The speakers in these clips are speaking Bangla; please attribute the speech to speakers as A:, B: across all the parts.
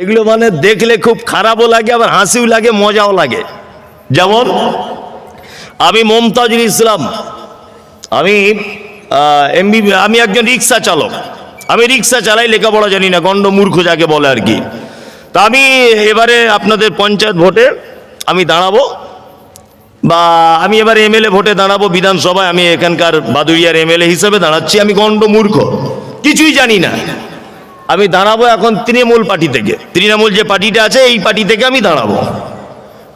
A: এগুলো মানে দেখলে খুব খারাপও লাগে, আবার হাসিও লাগে, মজাও লাগে। যেমন, আমি মমতাজুল ইসলাম, আমি এমবি, আমি একজন রিক্সা চালক। আমি রিক্সা চালাই, লেখাপড়া জানি না, গণ্ড মূর্খ যাকে বলে আর কি। তা আমি এবারে আপনাদের পঞ্চায়েত ভোটে আমি দাঁড়াবো, বা আমি এবার এমএলএ ভোটে দাঁড়াবো, বিধানসভায় আমি এখানকার বাদুরিয়ার এমএলএ হিসেবে দাঁড়াচ্ছি, আমি গণ্ড মূর্খ। কিছুই জানি না। আমি দাঁড়াবো এখন তৃণমূল পার্টি থেকে। তৃণমূল যে পার্টিটা আছে, এই পার্টি থেকে আমি দাঁড়াবো।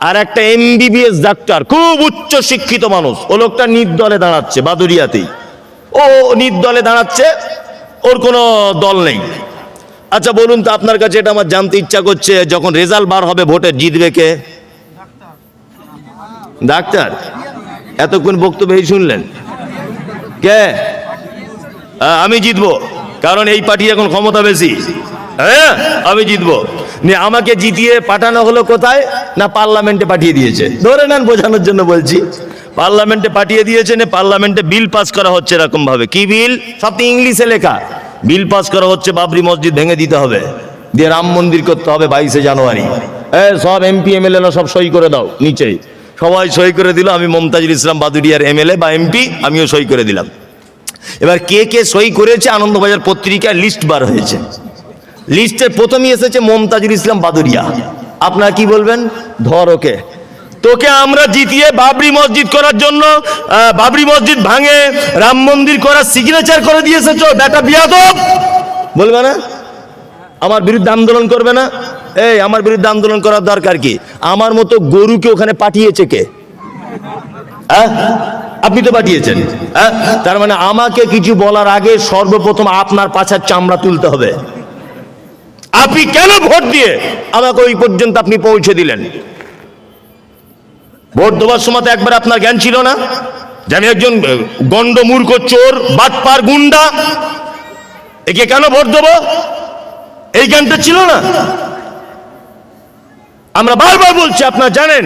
A: আর একটা এমবিবিএস ডাক্তার খুব উচ্চ শিক্ষিত মানুষ, ও লোকটা নির্দলে দাঁড়াচ্ছে বাদুরিয়াতেই ও নির্দলে দাঁড়াচ্ছে, ওর কোনো দল নেই। আচ্ছা বলুন তো, আপনার কাছে এটা আমার জানতে ইচ্ছা করছে, যখন রেজাল্ট বার হবে ভোটের জিতবে কে? ডাক্তার। এতক্ষণ বক্তব্য এই শুনলেন। কে? আমি জিতবো। কারণ এই পার্টি এখন ক্ষমতা বেশি। হ্যাঁ? আমি জিতবো। নিয়ে আমাকে জিতিয়ে পাঠানো হলো কোথায়? না, পার্লামেন্টে পাঠিয়ে দিয়েছে। ধরে নেন, বোঝানোর জন্য বলছি। পার্লামেন্টে পাঠিয়ে দিয়েছে, না, পার্লামেন্টে বিল পাস করা হচ্ছে এরকম ভাবে কি বিল? সব তো ইংলিশে লেখা। বিল পাস করা হচ্ছে বাবরি মসজিদ ভেঙে দিতে হবে। দিয়ে রাম মন্দির করতে হবে বাইশে জানুয়ারি। হ্যাঁ সব এমপি এমএলএ সব সই করে দাও, নিচেই। সবাই সই করে দিল, আমি মমতাজুল ইসলাম বাদুরিয়ার এমএলএ বা এমপি, আমিও সই করে দিলাম। এবার কে কে সই করেছে আনন্দবাজার পত্রিকায় লিস্ট বার হয়েছে? লিস্টের প্রথমেই এসেছে মমতাজুল ইসলাম বাদুরিয়া আপনারা কি বলবেন? ধর ওকে। তোকে আমরা জিতিয়ে বাবরি মসজিদ করার জন্য বাবরি মসজিদ ভাঙে রাম মন্দির করার সিগনেচার করে দিয়ে এসেছ, বেটা বিয়াদব। বলবে না? আমার বিরুদ্ধে আন্দোলন করবে না? এই, আমার বিরুদ্ধে আন্দোলন করার দরকার কি? আমার মতো গরুকে ওখানে পাঠিয়েছে কে? হ্যাঁ? আপনি তো পাঠিয়েছেন হ্যাঁ? তার মানে আমাকে কিছু বলার আগে সর্বপ্রথম আপনার পাছার চামড়া তুলতে হবে। আপনি কেন ভোট দিয়ে আমাকে ওই পর্যন্ত আপনি পৌঁছে দিলেন? ভোট দেওয়ার সময় তো একবার আপনার জ্ঞান ছিল না? যে আমি একজন গন্ড মূর্খ চোর, বাটপার গুন্ডা, একে কেন ভোট দেবো? এই জ্ঞানটা ছিল না? আমরা বারবার বলছি, আপনার জানেন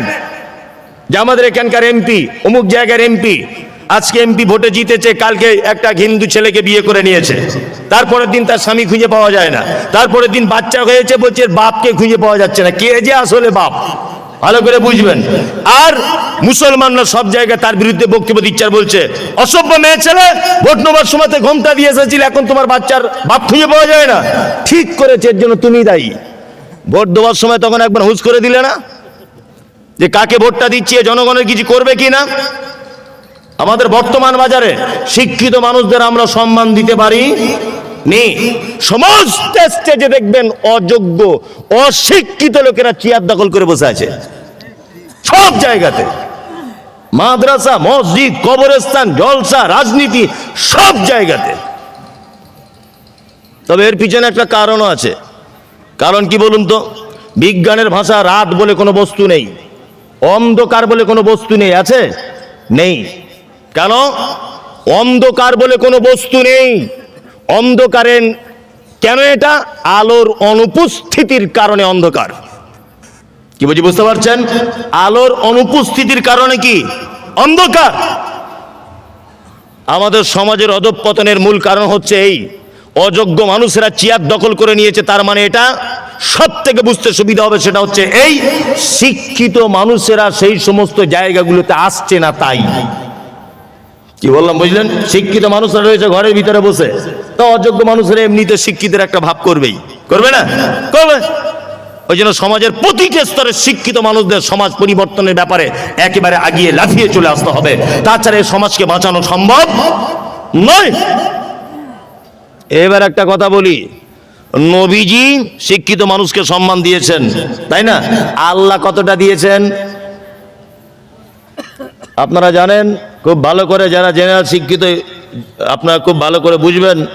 A: যে আমাদের এখানকার এমপি অমুক জায়গার এমপি আজকে এমপি ভোটে জিতেছে, কালকে একটা হিন্দু ছেলেকে বিয়ে করে নিয়েছে। তারপরের দিন তার স্বামী খুঁজে পাওয়া যায় না। তারপরের দিন বাচ্চা হয়েছে বলছে বাপকে খুঁজে পাওয়া যাচ্ছে না। কে যে আসলে বাপ? ভালো করে বুঝবেন। আর মুসলমানরা সব জায়গায় তার বিরুদ্ধে বক্তব্য দিচ্ছে বলছে, অসভ্য মেয়ে ছেলে, ভোট নেবার সময় ঘোমটা দিয়ে এসেছিল, এখন তোমার বাচ্চার বাপ খুঁজে পাওয়া যায় না। ঠিক করেছে, এর জন্য তুমি দায়ী। ভোট দেওয়ার সময় তখন একবার হুঁশ করে দিলে না? যে কাকে ভোটটা দিচ্ছি জনগণের কিছু করবে কি না? আমাদের বর্তমান বাজারে শিক্ষিত মানুষদের আমরা সম্মান দিতে পারি নি। সমস্ত স্টেজে দেখবেন অযোগ্য, অশিক্ষিত লোকেরা চেয়ার দখল করে বসে আছে। সব জায়গাতে। মাদ্রাসা, মসজিদ, কবরস্থান, জলসা, রাজনীতি, সব জায়গাতে। তবে এর পিছনে একটা কারণও আছে। কারণ কি বলুন তো? বিজ্ঞানের ভাষা রাত বলে কোনো বস্তু নেই। অন্ধকার বলে কোনো বস্তু নেই, আছে? নেই। কেন? অন্ধকার বলে কোনো বস্তু নেই। অন্ধকারের কেন এটা? আলোর অনুপস্থিতির কারণে অন্ধকার। কি বুঝি বুঝতে পারছেন? আলোর অনুপস্থিতির কারণে কি? অন্ধকার। আমাদের সমাজের অধঃপতনের মূল কারণ হচ্ছে এই। অযোগ্য মানুষেরা চেয়ার দখল করে নিয়েছে, তার মানে এটা সব থেকে বুঝতে সুবিধা হবে, সেটা হচ্ছে এই শিক্ষিত মানুষেরা সেই সমস্ত জায়গাগুলোতে আসছে না তাই। কি বললাম, বুঝলেন? শিক্ষিত মানুষরা রয়েছে ঘরের ভিতরে বসে, তো অযোগ্য মানুষেরা এমনিতে শিক্ষিতের একটা ভাব করবেই। করবে না? করবে। ওই জন্য সমাজের প্রতিটি স্তরে শিক্ষিত মানুষদের সমাজ পরিবর্তনের ব্যাপারে একেবারে আগিয়ে লাফিয়ে চলে আসতে হবে। তাছাড়া এই সমাজকে বাঁচানো সম্ভব নয়। এবার একটা কথা বলি। নবীজি শিক্ষিত মানুষকে সম্মান দিয়েছেন, তাই না? আল্লাহ কতটা দিয়েছেন? আপনারা জানেন, খুব ভালো করে যারা জেনারেল শিক্ষিত, আপনারা খুব ভালো করে বুঝবেন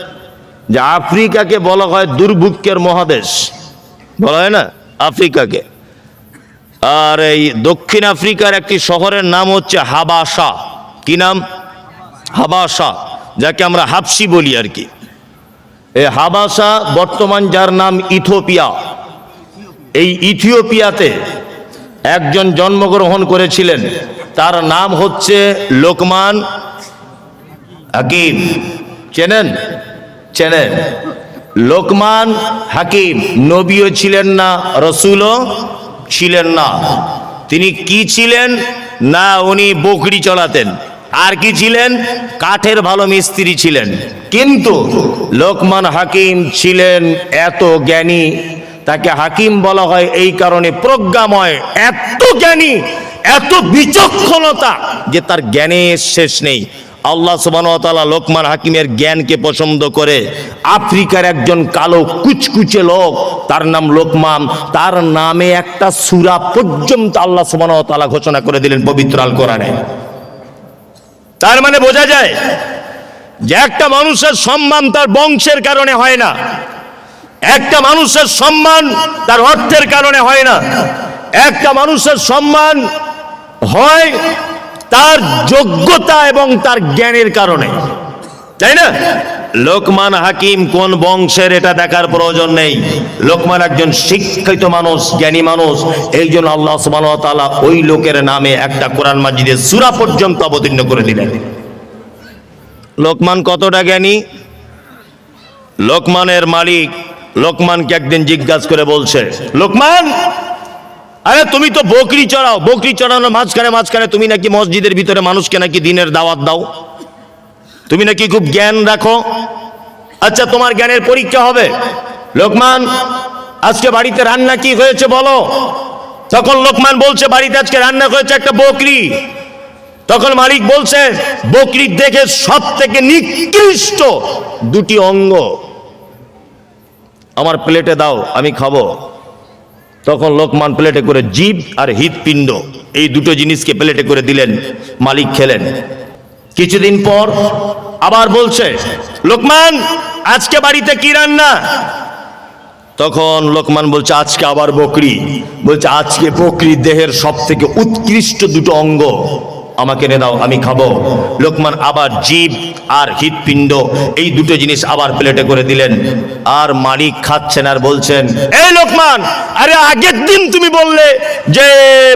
A: যে আফ্রিকাকে বলা হয় দুর্ভিক্ষের মহাদেশ। বলা হয় না? আফ্রিকাকে। আর এই দক্ষিণ আফ্রিকার একটি শহরের নাম হচ্ছে হাবাসা। কি নাম? হাবাসা, যাকে আমরা হাফসি বলি আর কি। এই হাবাসা বর্তমান যার নাম ইথোপিয়া এই ইথিওপিয়াতে একজন জন্মগ্রহণ করেছিলেন। তার নাম হচ্ছে লোকমান হাকিম। চেনেন? চেনেন। লোকমান হাকিম নবীও ছিলেন না, রসুলও ছিলেন না। তিনি কি ছিলেন? না, উনি বকরি চলাতেন। আর কি ছিলেন? কাঠের ভালো মিস্ত্রি ছিলেন। কিন্তু লোকমান হাকিম ছিলেন এত জ্ঞানী, তাকে হাকিম বলা হয় এই কারণে প্রজ্ঞাময়, এত জ্ঞানী, এত বিচক্ষণতা যে তার জ্ঞানের শেষ নেই। আল্লাহ সুবাহতালা লোকমান হাকিমের জ্ঞানকে পছন্দ করে আফ্রিকার একজন কালো কুচকুচে লোক, তার নাম লোকমান, তার নামে একটা সুরা পর্যন্ত আল্লাহ সুবাহতালা ঘোষণা করে দিলেন পবিত্র আল কোরআনে। তার মানে বোঝা যায় যে একটা মানুষের সম্মান তার বংশের কারণে হয় না। একটা মানুষের সম্মান তার অর্থের কারণে হয় না। একটা মানুষের সম্মান হয় তার যোগ্যতা এবং তার জ্ঞানের কারণে। তাই না? লোকমান হাকিম কোন বংশের এটা দেখার প্রয়োজন নেই। লোকমান একজন শিক্ষিত মানুষ, জ্ঞানী মানুষ। এই জন্য আল্লাহ তাআলা ওই লোকের নামে একটা কোরআন মাজিদের সূরা পর্যন্ত অবতীর্ণ করে দিলেন। লোকমান কতটা জ্ঞানী? লোকমানের মালিক লোকমানকে একদিন জিজ্ঞাসা করে বলছে, লোকমান, আরে তুমি তো বকরি চড়াও। বকরি চড়ানোর মাঝখানে মাঝখানে তুমি নাকি মসজিদের ভিতরে মানুষকে নাকি দিনের দাওয়াত দাও। তুমি নাকি খুব জ্ঞান রাখো? আচ্ছা তোমার জ্ঞানের পরীক্ষা হবে। লোকমান, আজকে বাড়িতে রান্না কি হয়েছে বলো? তখন লোকমান বলছে, বাড়িতে আজকে রান্না হয়েছে একটা বকরি। তখন মালিক বলছে বকরি দেখে সব থেকে নিকৃষ্ট দুটি অঙ্গ। আমার প্লেটে দাও, আমি খাব। তখন লোকমান প্লেটে করে জীব আর হৃদপিণ্ড এই দুটো জিনিসকে প্লেটে করে দিলেন, মালিক খেলেন। কিছুদিন পর আবার বলছে, লোকমান, আজকে বাড়িতে কি রান্না? তখন লোকমান বলছে, আজকে আবার বকরি। বলছে, আজকে বকরি দেহের সব থেকে উৎকৃষ্ট দুটো অঙ্গ। আমাকে এনে দাও, আমি খাব। লোকমান আবার জীব আর হৃৎপিণ্ড, এই দুটো জিনিস আবার প্লেটে করে দিলেন। আর মালিক খাচ্ছেন আর বলছেন, এই লোকমান, আরে আগের দিন তুমি বললে যে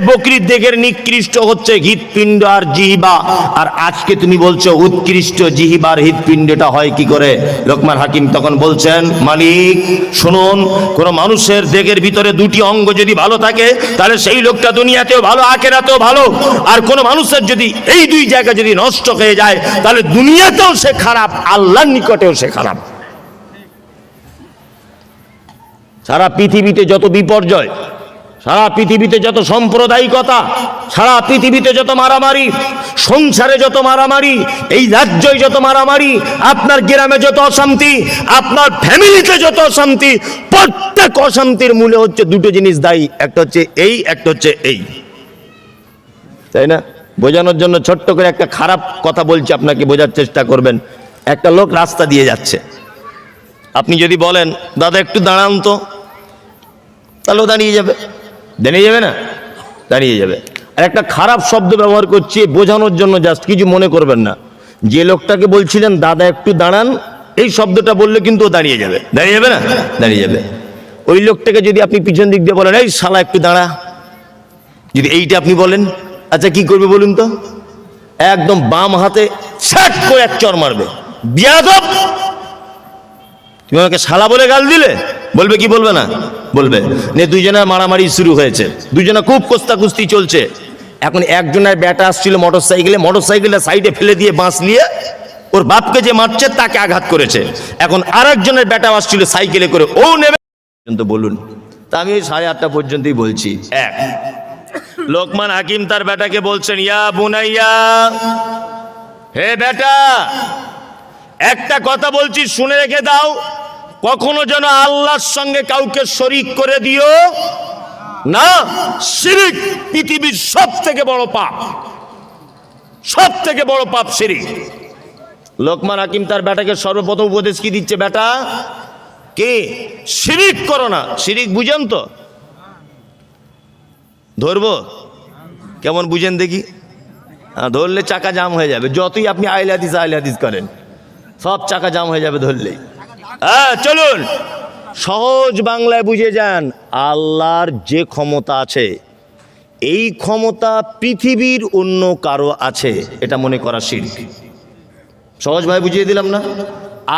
A: বকরির দেহের নিকৃষ্ট হচ্ছে হৃৎপিণ্ড আর জিহিবা। আর আজকে তুমি বলছো উৎকৃষ্ট জিহিবার হৃৎপিণ্ডটা হয় কি করে? লোকমান হাকিম তখন বলছেন, মালিক, শুনুন, কোন মানুষের দেহের ভিতরে দুটি অঙ্গ যদি ভালো থাকে, তাহলে সেই লোকটা দুনিয়াতেও ভালো, আখেরাতেও ভালো। আর কোন মানুষের যদি এই দুই জায়গা যদি নষ্ট হয়ে যায়, তাহলে দুনিয়াতেও সে খারাপ, আল্লাহর নিকটেও সে খারাপ। সারা পৃথিবীতে যত বিপর্যয়, সারা পৃথিবীতে যত সাম্প্রদায়িকতা, সারা পৃথিবীতে যত মারামারি, সংসারে যত মারামারি, এই রাজ্যে যত মারামারি, আপনার গ্রামে যত অশান্তি, আপনার ফ্যামিলিতে যত অশান্তি, প্রত্যেক অশান্তির মূলে হচ্ছে দুটো জিনিস দায়ী, একটা হচ্ছে এই, একটা হচ্ছে এই। তাই না? বোঝানোর জন্য ছোট্ট করে একটা খারাপ কথা বলছি, আপনাকে বোঝার চেষ্টা করবেন। একটা লোক রাস্তা দিয়ে যাচ্ছে। আপনি যদি বলেন, দাদা, একটু দাঁড়ান তো। তাহলে ও দাঁড়িয়ে যাবে। দাঁড়িয়ে যাবে না? দাঁড়িয়ে যাবে। আর একটা খারাপ শব্দ ব্যবহার করছি বোঝানোর জন্য জাস্ট কিছু মনে করবেন না। যে লোকটাকে বলছিলেন, দাদা, একটু দাঁড়ান। এই শব্দটা বললে কিন্তু দাঁড়িয়ে যাবে। দাঁড়িয়ে যাবে না? দাঁড়িয়ে যাবে। ওই লোকটাকে যদি আপনি পিছন দিক দিয়ে বলেন, এই শালা, একটু দাঁড়া। যদি এইটা আপনি বলেন আচ্ছা কি করবে বলুন তো? একদম বাম হাতে ছ্যাট করে এক চর মারবে। বিয়াদব! তুমি আমাকে শালা বলে গাল দিলে? বলবে কি বলবে না? বলবে। নে, দুইজনের মারামারি শুরু হয়েছে। দুইজনে খুব কোস্তা কুস্তি চলছে। এখন একজনের ব্যাটা আসছিল মোটর সাইকেলে মোটর সাইকেলটা সাইডে ফেলে দিয়ে বাঁশ নিয়ে ওর বাপকে যে মারছে, তাকে আঘাত করেছে। এখন আর একজনের ব্যাটা আসছিল সাইকেলে করে। ও নেবে বলুন। তা আমি ওই সাড়ে আটটা পর্যন্তই বলছি। এক। লোকমান হাকিম তার বেটাকে বলছেন, ইয়া বুনাইয়া, হে বেটা, একটা কথা বলছি, শুনে রেখে দাও। কখনো যেন আল্লাহর সঙ্গে কাউকে শরিক করে দিও না, শিরিক পৃথিবীর সব থেকে বড় পাপ সব থেকে বড় পাপ শিরিক। লোকমান হাকিম তার বেটাকে সর্বপ্রথম উপদেশ কি দিচ্ছে, বেটা, কে? শিরিক করো না। শিরিক বুঝেন তো? ধরবো? কেমন বুঝেন দেখি? ধরলে চাকা জাম হয়ে যাবে। যতই আপনি আইল হাদিস আইল হাদিস করেন, সব চাকা জাম হয়ে যাবে ধরলেই। হ্যাঁ চলুন। সহজ বাংলায় বুঝে যান, আল্লাহর যে ক্ষমতা আছে, এই ক্ষমতা পৃথিবীর অন্য কারও আছে, এটা মনে করা শির্ক। সহজভাবে বুঝিয়ে দিলাম না?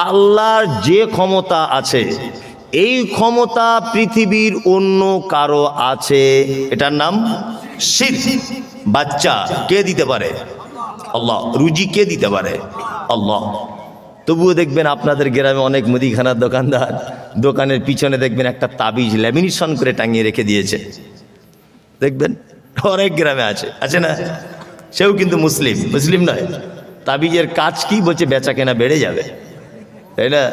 A: আল্লাহর যে ক্ষমতা আছে এই ক্ষমতা পৃথিবীর অন্য কারও আছে। এটার নাম শির। বাচ্চা কে দিতে পারে? আল্লাহ। রুজি কে দিতে পারে? আল্লাহ। তবুও দেখবেন আপনাদের গ্রামে অনেক মুদিখানার দোকানদার, দোকানের পিছনে দেখবেন একটা তাবিজ ল্যামিনেশন করে টাঙিয়ে রেখে দিয়েছে। দেখবেন? অনেক গ্রামে আছে। আছে না? সেও কিন্তু মুসলিম। মুসলিম নয়। তাবিজের কাজ কি বলছে? বেচা কেনা বেড়ে যাবে। তাই না?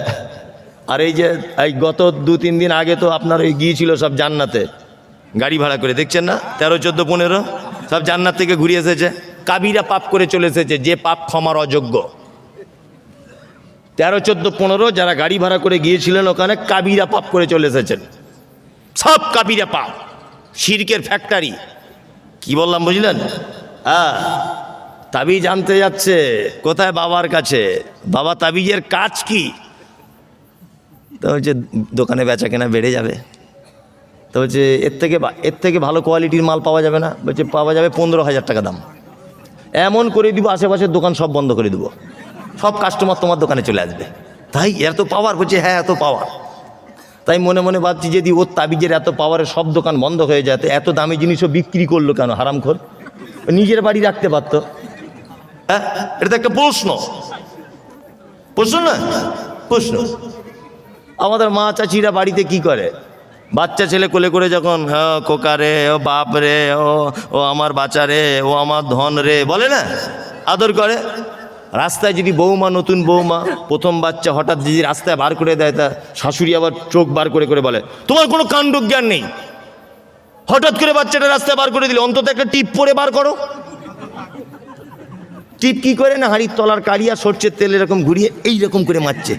A: আর এই যে, এই গত দু, তিন দিন আগে তো আপনার ওই গিয়েছিল সব জান্নাতে। গাড়ি ভাড়া করে, দেখছেন না? তেরো, চোদ্দ, পনেরো? সব জান্নাত থেকে ঘুরে এসেছে। কাবিরা পাপ করে চলে এসেছে, যে পাপ ক্ষমার অযোগ্য। তেরো, চোদ্দ, পনেরো, যারা গাড়ি ভাড়া করে গিয়েছিলেন ওখানে, কাবিরা পাপ করে চলে এসেছেন। সব কাবিরা পাপ। সিরকের ফ্যাক্টরি কি বললাম, বুঝলেন? হ্যাঁ তাবিজ আনতে যাচ্ছে। কোথায় বাবার কাছে? বাবা তাবিজের কাজ কি? তো হচ্ছে দোকানে বেচা কেনা বেড়ে যাবে। তো হচ্ছে এর থেকে এর থেকে ভালো কোয়ালিটির মাল পাওয়া যাবে না। বলছে, পাওয়া যাবে পনেরো হাজার টাকা দাম। এমন করে দিব, আশেপাশের দোকান সব বন্ধ করে দেবো। সব কাস্টমার তোমার দোকানে চলে আসবে। তাই এত পাওয়ার বলছে হ্যাঁ এত পাওয়ার তাই মনে মনে ভাবছি, যদি ওর তাবিজের এত পাওয়ারে সব দোকান বন্ধ হয়ে যায় এত দামি জিনিসও বিক্রি করল কেন, হারামখোর? নিজের বাড়ি রাখতে পারতো। হ্যাঁ এটা তো একটা প্রশ্ন। প্রশ্ন না? প্রশ্ন। আমাদের মা চাচিরা বাড়িতে কি করে? বাচ্চা ছেলে কোলে করে যখন হ্যাঁ কোকা রে, ও বাপ রে, ও ও আমার বাচ্চা রে, ও আমার ধন রে, বলে না? আদর করে? রাস্তায় যদি বৌমা, নতুন বৌমা, প্রথম বাচ্চা হঠাৎ যদি রাস্তায় বার করে দেয়, তা শাশুড়ি আবার চোখ বার করে করে বলে, তোমার কোনো কাণ্ড জ্ঞান নেই? হঠাৎ করে বাচ্চাটা রাস্তায় বার করে দিলে, অন্তত একটা টিপ পরে বার করো। টিপ কি করে না, হাড়ির তলার কারিয়া সরষের তেল এরকম ঘুরিয়ে এইরকম করে মারছে।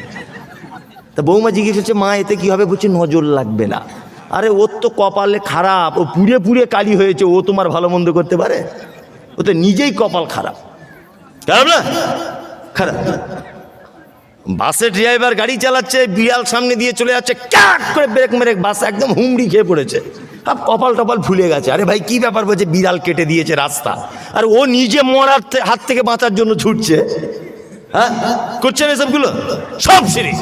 A: তা বৌমা জিজ্ঞেস হচ্ছে মা এতে কি হবে বলছে নজর লাগবে না? আরে ওর তো কপালে খারাপ ও পুড়ে পুড়ে কালি হয়েছে ও তোমার ভালো মন্দ করতে পারে? ও তো নিজেই কপাল খারাপ। খারাপ না? খারাপ। বাসের ড্রাইভার গাড়ি চালাচ্ছে বিড়াল সামনে দিয়ে চলে যাচ্ছে ক্যাট করে ব্রেক মেরে বাস একদম হুমড়ি খেয়ে পড়েছে। আর কপাল টপাল ফুলে গেছে। আরে ভাই কি ব্যাপার বলছে বিড়াল কেটে দিয়েছে রাস্তা। আর ও নিজে মরার হাত থেকে বাঁচার জন্য ছুটছে। হ্যাঁ? করছেন এসবগুলো? সব সিঁড়ি।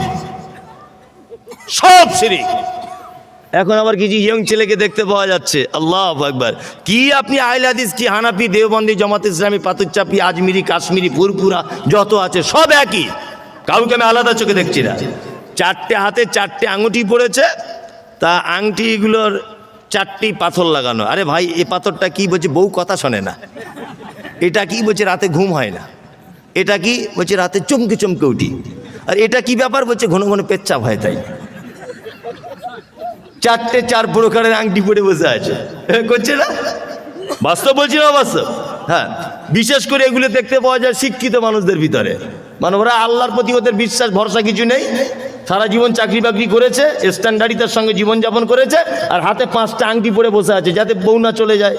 A: সব সিঁড়ি। এখন আবার কিছু ইয়ং ছেলেকে দেখতে পাওয়া যাচ্ছে। আল্লাহ একবার কি আপনি আইল হাদিস, কি হানাপি দেওবন্দি, জামাত ইসলামী পাতুচাপি আজমিরি, কাশ্মীরি ফুরপুরা যত আছে, সব একই। কাউকে আমি আলাদা চোখে দেখছি না। চারটে হাতে চারটে আঙুটি পড়েছে, তা আংটিগুলোর চারটি পাথর লাগানো। আরে ভাই, এ পাথরটা কি বলছে? বউ কথা শোনে না। এটা কি বলছে? রাতে ঘুম হয় না। এটা কি বলছে? রাতে চমকে চমকে উঠি। আর এটা কি ব্যাপার? বলছে, ঘন ঘন পেচ্ছাপ হয় তাই। চারটে চার প্রকারের আংটি পরে বসে আছে। হ্যাঁ, করছে না? বাস্তব বলছি না বাস্তব? হ্যাঁ বিশেষ করে এগুলো দেখতে পাওয়া যায় শিক্ষিত মানুষদের ভিতরে। মানে ওরা আল্লাহর প্রতি ওদের বিশ্বাস ভরসা কিছু নেই। সারা জীবন চাকরি বাকরি করেছে স্ট্যান্ডার্ডিতার সঙ্গে জীবনযাপন করেছে আর হাতে পাঁচটা আংটি পরে বসে আছে যাতে বউ না চলে যায়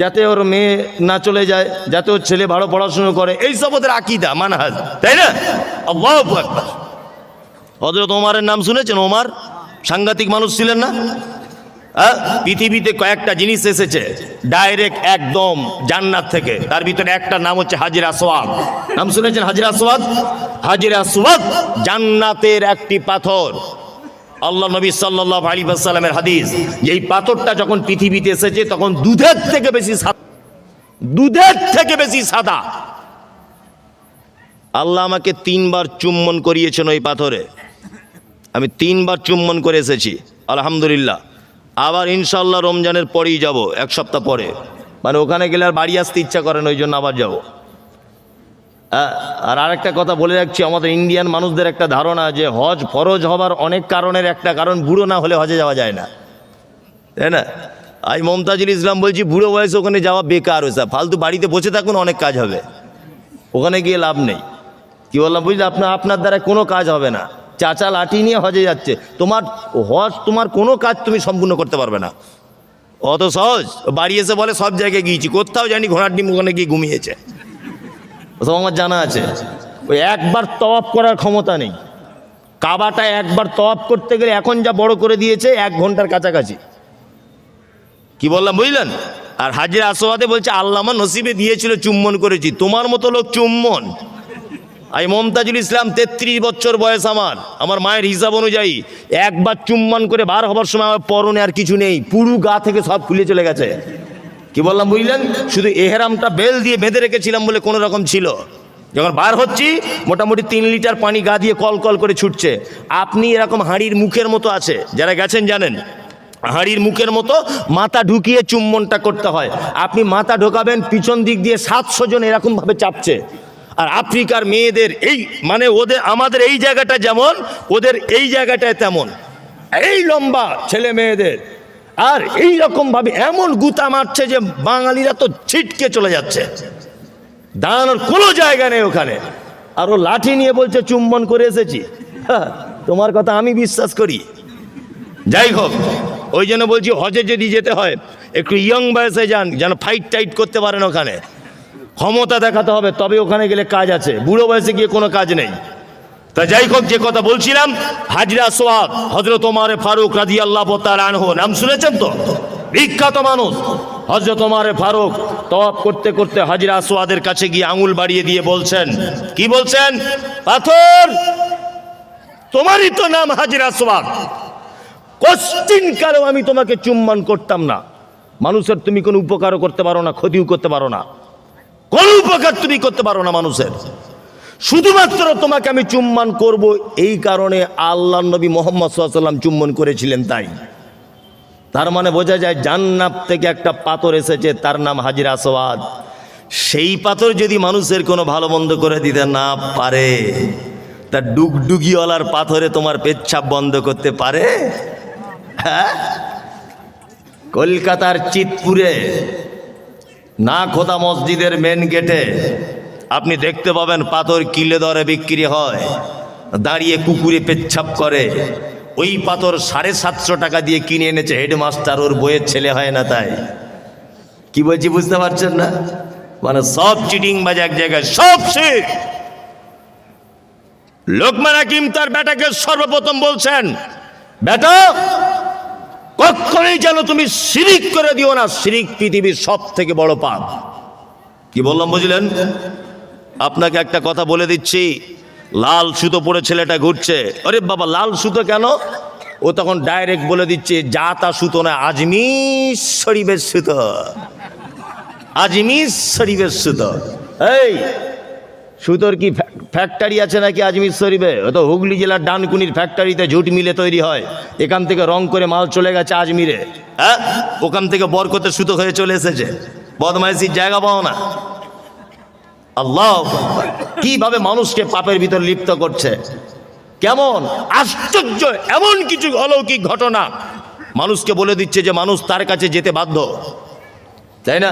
A: যাতে ওর মেয়ে না চলে যায় যাতে ওর ছেলে ভালো পড়াশুনো করে। এই সব ওদের আকিদা মানহাজ তাই না? আকবার। হজরত ওমারের নাম শুনেছেন ওমার? সাংঘাতিক মানুষ ছিলেন না? হ্যাঁ? পৃথিবীতে কয়েকটা জিনিস এসেছে ডাইরেক্ট একদম জান্নাত থেকে। তার ভিতরে একটা নাম হচ্ছে হাজির আসওয়াদ। নাম শুনেছেন হাজির আসওয়াদ? হাজির আসওয়াদ জান্নাতের একটি পাথর। আল্লাহ নবী সাল্লাহ আলী সাল্লামের হাদিস যে এই পাথরটা যখন পৃথিবীতে এসেছে, তখন দুধের থেকে বেশি সাদা দুধের থেকে বেশি সাদা। আল্লাহ আমাকে তিনবার চুম্বন করিয়েছেন ওই পাথরে। আমি তিনবার চুম্বন করে এসেছি, আলহামদুলিল্লাহ। আবার ইনশাল্লাহ রমজানের পরেই যাব, এক সপ্তাহ পরে। মানে ওখানে গেলে আর বাড়ি আসতে ইচ্ছা করেন ওই জন্য আবার যাব। আর আরেকটা কথা বলে রাখছি, আমাদের ইন্ডিয়ান মানুষদের একটা ধারণা যে হজ ফরজ হবার অনেক কারণের একটা কারণ, বুড়ো না হলে হজে যাওয়া যায় না। তাই না? আই মমতাজুল ইসলাম বলছি, বুড়ো বয়সে ওখানে যাওয়া বেকার হয়েছে, ফালতু বাড়িতে বসে থাকুন, অনেক কাজ হবে। ওখানে গিয়ে লাভ নেই। কি বললাম, বুঝলে, আপনার আপনার দ্বারা কোনো কাজ হবে না। চাচা লাঠি নিয়ে হজে যাচ্ছে। তোমার হজ, তোমার কোনো কাজ তুমি সম্পূর্ণ করতে পারবে না। অত সহজ। বাড়ি এসে বলে, সব জায়গায় গিয়েছি। কোথাও জানি ঘোড়ার ডিম ওখানে গিয়ে ঘুমিয়েছে। ওসব আমার জানা আছে। ওই একবার তওয়াব করার ক্ষমতা নেই। কাবাটা একবার তওয়াব করতে গেলে এখন যা বড় করে দিয়েছে, এক ঘণ্টার কাছাকাছি। কি বললাম, বুঝলেন? আর হাজির আসোয়াদে বলছে আল্লাহ আমার নসিবে দিয়েছিল চুম্বন করেছি। তোমার মতো লোক চুম্বন। আমি মমতাজুল ইসলাম তেত্রিশ বছর বয়স আমার। আমার মায়ের হিসাব অনুযায়ী একবার চুম্বন করে বার হবার সময় আমার পরনে আর কিছু নেই। পুরু গা থেকে সব খুলে চলে গেছে। কি বললাম বুঝলেন? শুধু এহেরামটা বেল দিয়ে বেঁধে রেখেছিলাম বলে কোনো রকম ছিল। যখন বার হচ্ছি, মোটামুটি তিন লিটার পানি গা দিয়ে কল কল করে ছুটছে। আপনি এরকম হাঁড়ির মুখের মতো আছে। যারা গেছেন জানেন, হাঁড়ির মুখের মতো মাথা ঢুকিয়ে চুম্বনটা করতে হয়। আপনি মাথা ঢোকাবেন, পিছন দিক দিয়ে সাতশো জন এরকমভাবে চাপছে। আর আফ্রিকার মেয়েদের এই মানে ওদের, আমাদের এই জায়গাটা যেমন, ওদের এই জায়গাটায় তেমন। এই লম্বা ছেলে মেয়েদের। আর এই রকম ভাবে এমন গুতা মারছে যে বাঙালিরা তো ছিটকে চলে যাচ্ছে। দাঁড়ানোর কোনো জায়গা নেই ওখানে। আর ও লাঠি নিয়ে বলছে, চুম্বন করে এসেছি। তোমার কথা আমি বিশ্বাস করি। যাই হোক, ওই জন্য বলছি হজে যদি যেতে হয়, একটু ইয়ং বয়সে যান, যেন ফাইট টাইট করতে পারেন ওখানে। ক্ষমতা দেখাতে হবে, তবে ওখানে গেলে কাজ আছে। বুড়ো বয়সে গিয়ে কোনো কাজ নেই। তা যাই হোক, যে কথা বলছিলাম, হাজরা সোয়াদ হজরত ওমারে ফারুক রাজি আল্লাহ আনহু, নাম শুনেছেন তো? বিখ্যাত মানুষ। হজরত ওমারে ফারুক তওয়াব করতে করতে হাজরা সোয়াদের কাছে গিয়ে আঙুল বাড়িয়ে দিয়ে বলছেন, কি বলছেন? পাথর! তোমারই তো নাম হাজরা সোয়াদ কষ্টিন কালেও আমি তোমাকে চুম্বন করতাম না। মানুষের তুমি কোনো উপকারও করতে পারো না, ক্ষতিও করতে পারো না। কোনো উপকার তুমি করতে পারো না মানুষের। শুধুমাত্র তোমাকে আমি চুম্বন করব, এই কারণে আল্লাহ নবী মোহাম্মদ সাল্লাম চুম্বন করেছিলেন তাই। তার মানে বোঝা যায় জান্নাত থেকে একটা পাথর এসেছে, তার নাম হাজির আসওয়াদ। সেই পাথর যদি মানুষের কোনো ভালো মন্দ করে দিতে না পারে, তা ডুগডুগিওয়ালার পাথরে তোমার পেচ্ছাপ বন্ধ করতে পারে? হ্যাঁ? কলকাতার চিতপুরে না খোদা মসজিদের মেন গেটে আপনি দেখতে পাবেন পাথর কিলে দরে বিক্রি হয়, দাঁড়িয়ে কুকুরে পেচ্ছাপ করে। ওই পাথর সাড়ে সাতশো টাকা দিয়ে কিনে এনেছে হেডমাস্টার ওর বইয়ের ছেলে হয় না তাই। কি বলছি বুঝতে পারছেন না? মানে সব চিটিং বাজে এক জায়গায়, সব শেখ লোকমান হাকিম তার বেটাকে সর্বপ্রথম বলছেন, বেটা কখনোই যেন তুমি শিরিক করে দিও না। শিরিক পৃথিবীর সব থেকে বড় পাপ। কি বললাম, বুঝলেন? আপনাকে একটা কথা বলে দিচ্ছি। লাল সুতো পরে ছেলেটা ঘুরছে। আরে বাবা, লাল সুতো কেন? ও তখন ডাইরেক্ট বলে দিচ্ছে, যা তা সুতো না আজমির শরীফের সুতো। আজমির শরীফের সুতো। এই সুতোর কি ফ্যা- ফ্যাক্টরি আছে নাকি আজমির শরীফে? ও তো হুগলি জেলার ডানকুনির ফ্যাক্টরিতে ঝুট মিলে তৈরি হয়। এখান থেকে রং করে মাল চলে গেছে আজমিরে। হ্যাঁ? ওখান থেকে বরকতের সুতো হয়ে চলে এসেছে। বদমাইশির জায়গা পাও না। আল্লাহ কীভাবে মানুষকে পাপের ভিতর লিপ্ত করছে? কেমন? আশ্চর্য! এমন কিছু অলৌকিক ঘটনা। মানুষকে বলে দিচ্ছে যে মানুষ তার কাছে যেতে বাধ্য। তাই না?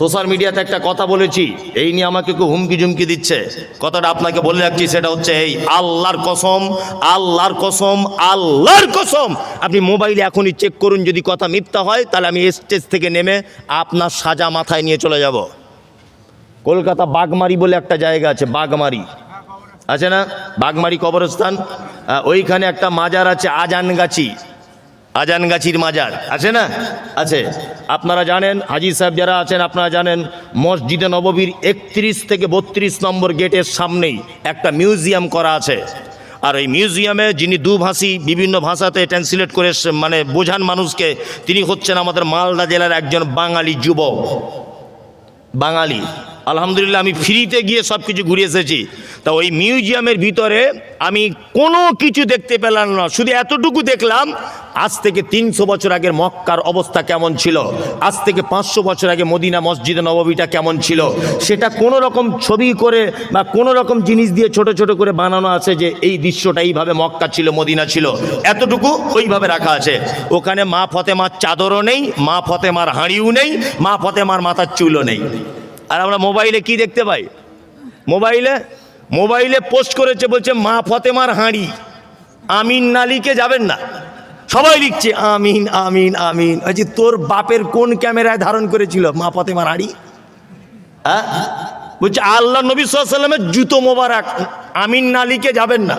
A: সোশ্যাল মিডিয়াতে একটা কথা বলেছি, এই নিয়ে আমাকে খুব হুমকি ঝুমকি দিচ্ছে। কথাটা আপনাকে বলে রাখছি, সেটা হচ্ছে এই, আল্লাহর কসম আল্লাহর কসম আল্লাহর কসম। আপনি মোবাইলে এখনই চেক করুন, যদি কথা মিথ্যা হয়, তাহলে আমি স্টেজ থেকে নেমে আপনার সাজা মাথায় নিয়ে চলে যাব। কলকাতা বাগমারি বলে একটা জায়গা আছে, বাগমারি। আছে না? বাগমারি কবরস্থান? ওইখানে একটা মাজার আছে, আজানগাছি। আজানগাছির মাজার। আছে না? আছে। আপনারা জানেন, হাজি সাহেব যারা আছেন, আপনারা জানেন, মসজিদে নববীর একত্রিশ থেকে বত্রিশ নম্বর গেটের সামনেই একটা মিউজিয়াম করা আছে। আর এই মিউজিয়ামে যিনি দুভাষী বিভিন্ন ভাষাতে ট্রান্সলেট করে মানে বোঝান মানুষকে, তিনি হচ্ছেন আমাদের মালদা জেলার একজন বাঙালি যুবক। বাঙালি। আলহামদুলিল্লাহ, আমি ফ্রিতে গিয়ে সব কিছু ঘুরে এসেছি। তা ওই মিউজিয়ামের ভিতরে আমি কোনো কিছু দেখতে পেলাম না, শুধু এতটুকু দেখলাম, আজ থেকে তিনশো বছর আগের মক্কার অবস্থা কেমন ছিল, আজ থেকে পাঁচশো বছর আগে মদিনা মসজিদে নববীটা কেমন ছিল, সেটা কোনো রকম ছবি করে বা কোনো রকম জিনিস দিয়ে ছোট ছোট করে বানানো আছে যে এই দৃশ্যটা এইভাবে মক্কা ছিল, মদিনা ছিল। এতটুকু ওইভাবে রাখা আছে। ওখানে মা ফতেমার চাদরও নেই, মা ফতেমার হাঁড়িও নেই, মা ফতেমার মাথার চুলও নেই। আর আমরা মোবাইলে কি দেখতে পাই? মোবাইলে মোবাইলে পোস্ট করেছে, বলছে, মা ফতেমার হাঁড়ি। আমিন নালিকে যাবেন না। সবাই লিখছে, আমিন আমিন আমিন। বলছি তোর বাপের কোন ক্যামেরায় ধারণ করেছিল, মা ফতেমার হাঁড়ি? হ্যাঁ? বলছে, আল্লাহ নবী সাল্লামের জুতো মোবারক, আমিন না লিখে যাবেন না।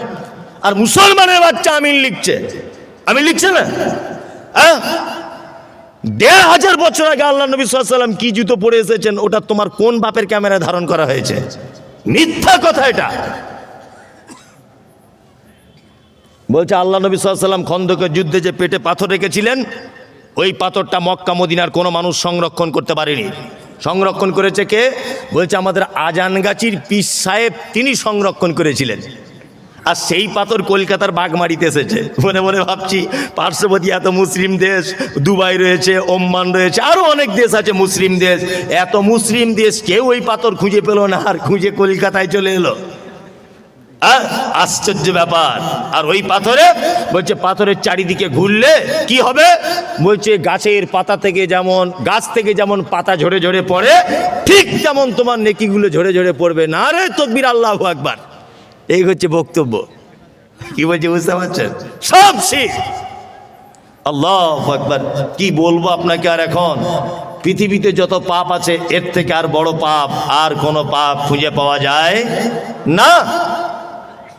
A: আর মুসলমানের বাচ্চা আমিন লিখছে। আমিন লিখছে না? হ্যাঁ? দেড় হাজার বছর আগে আল্লাহ নবী সাল্লাম কি জুতো পরে এসেছেন, ওটা তোমার কোন বাপের ক্যামেরা ধারণ করা হয়েছে? মিথ্যা কথা এটা। বলছে, আল্লাহ নবী সাল্লাম খন্দকের যুদ্ধে যে পেটে পাথর রেখেছিলেন, ওই পাথরটা মক্কা, মদিনার কোনো মানুষ সংরক্ষণ করতে পারেনি। সংরক্ষণ করেছে কে? বলছে, আমাদের আজানগাছির পিস সাহেব, তিনি সংরক্ষণ করেছিলেন। আর সেই পাথর কলকাতার বাগমারিতে এসেছে। মনে মনে ভাবছি, পার্শ্ববর্তী এত মুসলিম দেশ, দুবাই রয়েছে ওম্মান রয়েছে আরও অনেক দেশ আছে মুসলিম দেশ। এত মুসলিম দেশ, কেউ ওই পাথর খুঁজে পেল না, আর খুঁজে কলকাতায় চলে এলো। আশ্চর্য ব্যাপার। আর ওই পাথরে বলছে, পাথরের চারিদিকে ঘুরলে কি হবে? বলছে, গাছের পাতা থেকে যেমন, গাছ থেকে যেমন পাতা ঝরে ঝরে পড়ে, ঠিক যেমন তোমার নেকিগুলো ঝরে ঝরে পড়বে। না রে, তকবির আল্লাহ আকবার। এই হচ্ছে বক্তব্য। কি বলছে বুঝতে পারছেন? সব শিখ আল্লাহ আকবার। কি বলব আপনাকে আর এখন? পৃথিবীতে যত পাপ আছে এর থেকে আর বড় পাপ আর কোনো পাপ খুঁজে পাওয়া যায় না।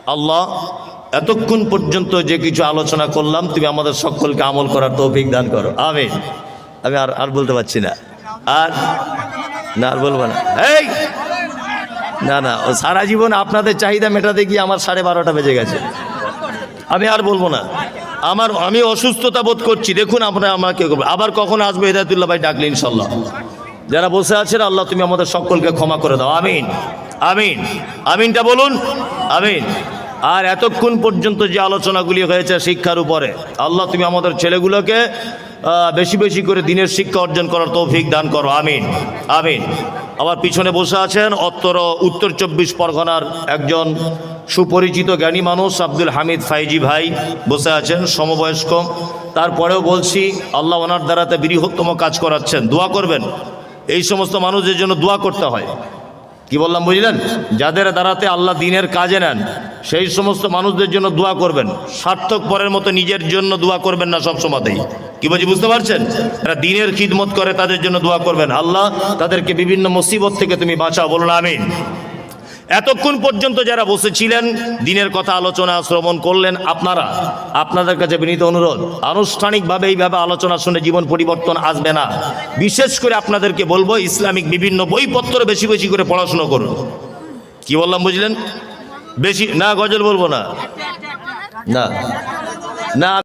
A: আল্লাহ এতক্ষণ পর্যন্ত যে কিছু আলোচনা করলাম তুমি আমাদের সকলকে আমল করার তৌফিক দান করো। আমি আমি আর আর বলতে পারছি না। আর না আর বলব না। এই! না না, ও সারা জীবন আপনাদের চাহিদা মেটাতে গিয়ে আমার সাড়ে বারোটা বেজে গেছে। আমি আর বলব না। আমার, আমি অসুস্থতা বোধ করছি। দেখুন আপনারা আমাকে আবার কখন আসবে হেদায়তুল্লাহ ভাই ডাকলে ইনশাল্লাহ যারা বসে আছেন, আল্লাহ তুমি আমাদের সকলকে ক্ষমা করে দাও। আমিন আমিন, আমিনটা বলুন, আমিন। আর এতক্ষণ পর্যন্ত যে আলোচনাগুলি হয়েছে শিক্ষার উপরে, আল্লাহ তুমি আমাদের ছেলেগুলোকে বেশি বেশি করে দিনের শিক্ষা অর্জন করার তৌফিক দান করো। আমিন আমিন। আমার পিছনে বসে আছেন অত্তর উত্তর চব্বিশ পরগনার একজন সুপরিচিত জ্ঞানী মানুষ, আব্দুল হামিদ ফাইজি ভাই। বসে আছেন সমবয়স্ক। তারপরেও বলছি, আল্লাহ ওনার দ্বারাতে বৃহত্তম কাজ করাচ্ছেন। দোয়া করবেন। এই সমস্ত মানুষের জন্য দোয়া করতে হয়। কি বললাম বুঝলেন? যাদের দ্বারাতে আল্লাহ দিনের কাজে নেন, সেই সমস্ত মানুষদের জন্য দোয়া করবেন। সার্থক পরের মতো নিজের জন্য দোয়া করবেন না সব সময়তেই। কি বলছি, বুঝতে পারছেন? তারা দিনের খিদমত করে, তাদের জন্য দোয়া করবেন। আল্লাহ তাদেরকে বিভিন্ন মুসিবত থেকে তুমি বাঁচাও বলো না আমিন। এতক্ষণ পর্যন্ত যারা বসেছিলেন, দিনের কথা আলোচনা, শ্রবণ করলেন, আপনারা, আপনাদের কাছে বিনীত অনুরোধ, আনুষ্ঠানিকভাবে এইভাবে আলোচনা শুনে জীবন পরিবর্তন আসবে না। বিশেষ করে আপনাদেরকে বলব, ইসলামিক বিভিন্ন বইপত্র বেশি বেশি করে পড়াশুনো করুন। কি বললাম, বুঝলেন? বেশি, না, গজল বলব না। না। না